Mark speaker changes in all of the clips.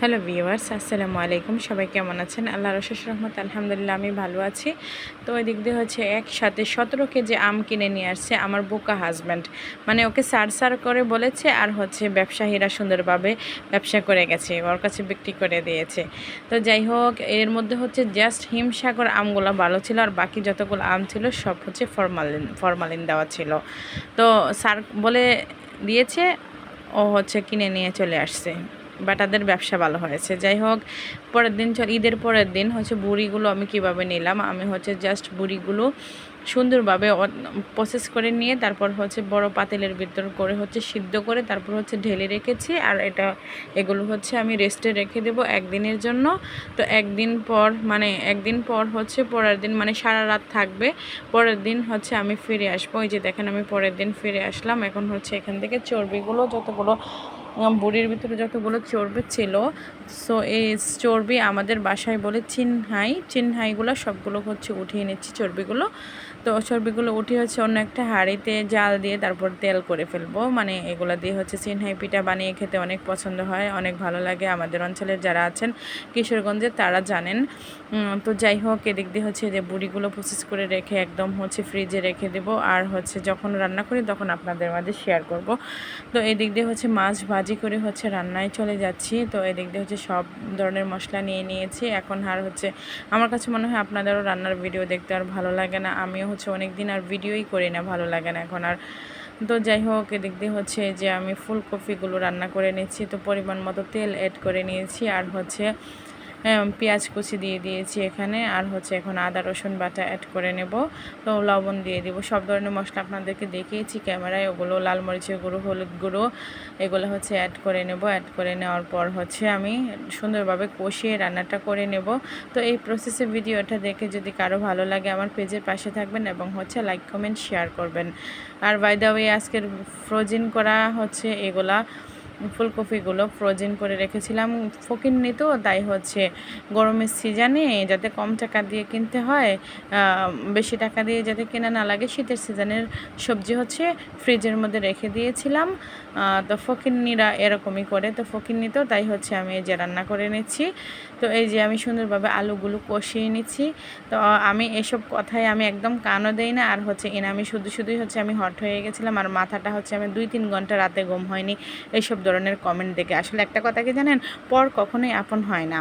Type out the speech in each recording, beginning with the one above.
Speaker 1: Hello viewers, আসসালামু আলাইকুম। সবাই কেমন আছেন? আল্লাহ রশেষ রহমত, আলহামদুলিল্লাহ, আমি ভালো আছি। তো ওই দিক দিয়ে হচ্ছে একসাথে সতেরো কেজি আম কিনে নিয়ে আসছে আমার বোকা হাজব্যান্ড মানে ওকে সার সার করে বলেছে আর হচ্ছে ব্যবসায়ীরা সুন্দরভাবে ব্যবসা করে গেছে, ওর কাছে বিক্রি করে দিয়েছে। তো যাই হোক, এর মধ্যে হচ্ছে জাস্ট হিমসাগর আমগুলো ভালো ছিল আর বাকি যতগুলো আম ছিল সব হচ্ছে ফরমালিন ফরমালিন দেওয়া ছিল। তো স্যার বলে দিয়েছে, ও হচ্ছে কিনে নিয়ে চলে আসছে। বা তাদের ব্যবসা ভালো হয়েছে। যাই হোক পরের দিন ঈদের পরের দিন হচ্ছে বুড়িগুলো আমি কীভাবে নিলাম? আমি হচ্ছে জাস্ট বুড়িগুলো সুন্দরভাবে প্রসেস করে নিয়ে তারপর হচ্ছে বড় পাতিলের ভিতর করে হচ্ছে সিদ্ধ করে তারপর হচ্ছে ঢেলে রেখেছি। আর এটা, এগুলো হচ্ছে আমি রেস্টে রেখে দেবো একদিনের জন্য। তো একদিন পর মানে একদিন পর হচ্ছে পরের দিন মানে সারা রাত থাকবে। পরের দিন হচ্ছে আমি ফিরে আসব। ওই যে দেখেন আমি পরের দিন ফিরে আসলাম। এখন হচ্ছে এখান থেকে চর্বিগুলো যতগুলো বুড়ির ভিতরে যতগুলো চর্বি ছিল সো এই চর্বি আমাদের বাসায় বলে চিনহাই, চিনহাইগুলো সবগুলো হচ্ছে উঠিয়ে নিচ্ছি চর্বিগুলো। তো চর্বিগুলো উঠিয়ে হচ্ছে অন্য একটা হাঁড়িতে জাল দিয়ে তারপর তেল করে ফেলব। মানে এগুলো দিয়ে হচ্ছে চিনহাই পিঠা বানিয়ে খেতে অনেক পছন্দ হয়, অনেক ভালো লাগে। আমাদের অঞ্চলের যারা আছেন কিশোরগঞ্জে তারা জানেন। তো যাই হোক, এদিক দিয়ে হচ্ছে যে বুড়িগুলো প্রসেস করে রেখে একদম হচ্ছে ফ্রিজে রেখে দেবো। আর হচ্ছে যখন রান্না করি তখন আপনাদের মাঝে শেয়ার করব। তো এদিক দিয়ে হচ্ছে মাছ ভাজি করে হচ্ছে রান্নায় চলে যাচ্ছি। তো এদিক দিয়ে হচ্ছে সব ধরনের মশলা নিয়ে নিয়েছি। এখন আর হচ্ছে আমার কাছে মনে হয় আপনাদেরও রান্নার ভিডিও দেখতে আর ভালো লাগে না। আমিও হচ্ছে অনেক দিন আর ভিডিওই করি না, ভালো লাগে না এখন আর। তো যাই হোক, এদিক দিয়ে হচ্ছে যে আমি ফুলকপিগুলো রান্না করে নিচ্ছি। তো পরিমাণ মতো তেল অ্যাড করে নিয়েছি। আর হচ্ছে পেঁয়াজ কুচি দিয়ে দিয়েছি এখানে, আর হচ্ছে এখন আদা, রসুন বাটা অ্যাড করে নেব। তো লবণ দিয়ে দিব। সব ধরনের মশলা আপনাদেরকে দেখিয়েছি ক্যামেরায়, ওগুলো লাল মরিচের গুঁড়ো, হলুদ গুঁড়ো, এগুলো হচ্ছে অ্যাড করে নেব। অ্যাড করে নেওয়ার পর হচ্ছে আমি সুন্দরভাবে কষিয়ে রান্নাটা করে নেব। তো এই প্রসেসে ভিডিওটা দেখে যদি কারও ভালো লাগে আমার পেজের পাশে থাকবেন এবং হচ্ছে লাইক কমেন্ট শেয়ার করবেন। আর বাই দা ওয়ে আজকের ফ্রোজেন করা হচ্ছে এগুলা ফুলকপিগুলো ফ্রোজেন করে রেখেছিলাম। ফকির নিত, তাই হচ্ছে গরমের সিজনে যাতে কম টাকা দিয়ে কিনতে হয় বেশি টাকা দিয়ে যাতে কেনা না লাগে, শীতের সিজনের সবজি হচ্ছে ফ্রিজের মধ্যে রেখে দিয়েছিলাম। তো ফকিরনিরা এরকমই করে। তো ফকিরনি তো তাই হচ্ছে আমি এই যে রান্না করে নিচ্ছি। তো এই যে আমি সুন্দরভাবে আলুগুলো কষিয়ে নিচ্ছি। তো আমি এসব কথায় আমি একদম কানও দেই না। আর হচ্ছে এনে আমি শুধু শুধুই হচ্ছে আমি হট হয়ে গেছিলাম। আর মাথাটা হচ্ছে আমি দুই তিন ঘণ্টা রাতে ঘুম হয়নি। এইসব ধরনের কমেন্ট দেখে। আসলে একটা কথা কি জানেন? পর কখনোই আপন হয় না।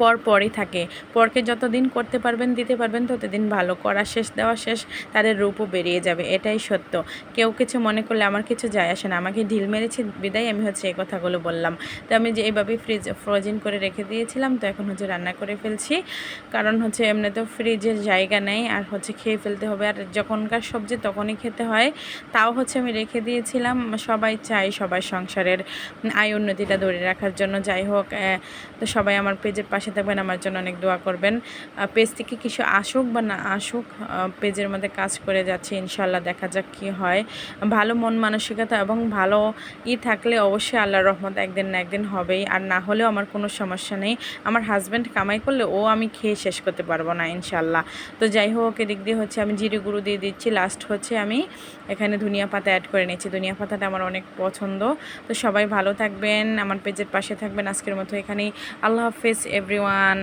Speaker 1: পর পরই থাকে। পরকে যতদিন করতে পারবেন, দিতে পারবেন, ততদিন ভালো। করা শেষ, দেওয়া শেষ, তাদের রূপও বেরিয়ে যাবে। এটাই সত্য। কেউ কিছু মনে করলে আমার কিছু যায় আসে না। আমাকে ঢিল মেরেছে, বিদায়, আমি হচ্ছে এই কথাগুলো বললাম। তো আমি যে এইভাবেই ফ্রিজ ফ্রোজেন করে রেখে দিয়েছিলাম, তো এখন হচ্ছে রান্না করে ফেলছি। কারণ হচ্ছে এমনি তো ফ্রিজের জায়গা নেই, আর হচ্ছে খেয়ে ফেলতে হবে। আর যখনকার সবজি তখনই খেতে হয়। তাও হচ্ছে আমি রেখে দিয়েছিলাম। সবাই চাই সবাই সংসারের আয় উন্নতিটা ধরে রাখার জন্য। যাই হোক তো সবাই আমার পেজের পাশে থাকবেন, আমার জন্য অনেক দোয়া করবেন। পেজ থেকে কিছু আসুক বা না আসুক পেজের মধ্যে কাজ করে যাচ্ছে ইনশাল্লাহ দেখা যাক কি হয়। ভালো মন, মানসিকতা এবং ভালো ই থাকলে অবশ্যই আল্লাহর রহমত একদিন না একদিন হবেই। আর না হলেও আমার কোনো সমস্যা নেই। আমার হাজব্যান্ড কামাই করলে ও আমি খেয়ে শেষ করতে পারব না ইনশাল্লাহ তো যাই হোক, এদিক দিয়ে হচ্ছে আমি জিরে গুঁড়ো দিয়ে দিচ্ছি। লাস্ট হচ্ছে আমি এখানে ধনিয়া পাতা অ্যাড করে নিয়েছি। ধনিয়া পাতাটা আমার অনেক পছন্দ। তো সবাই ভালো থাকবেন, আমার পেজের পাশে থাকবেন। আজকের মতো এখানেই। আল্লাহ হাফেজ এভরিওয়ান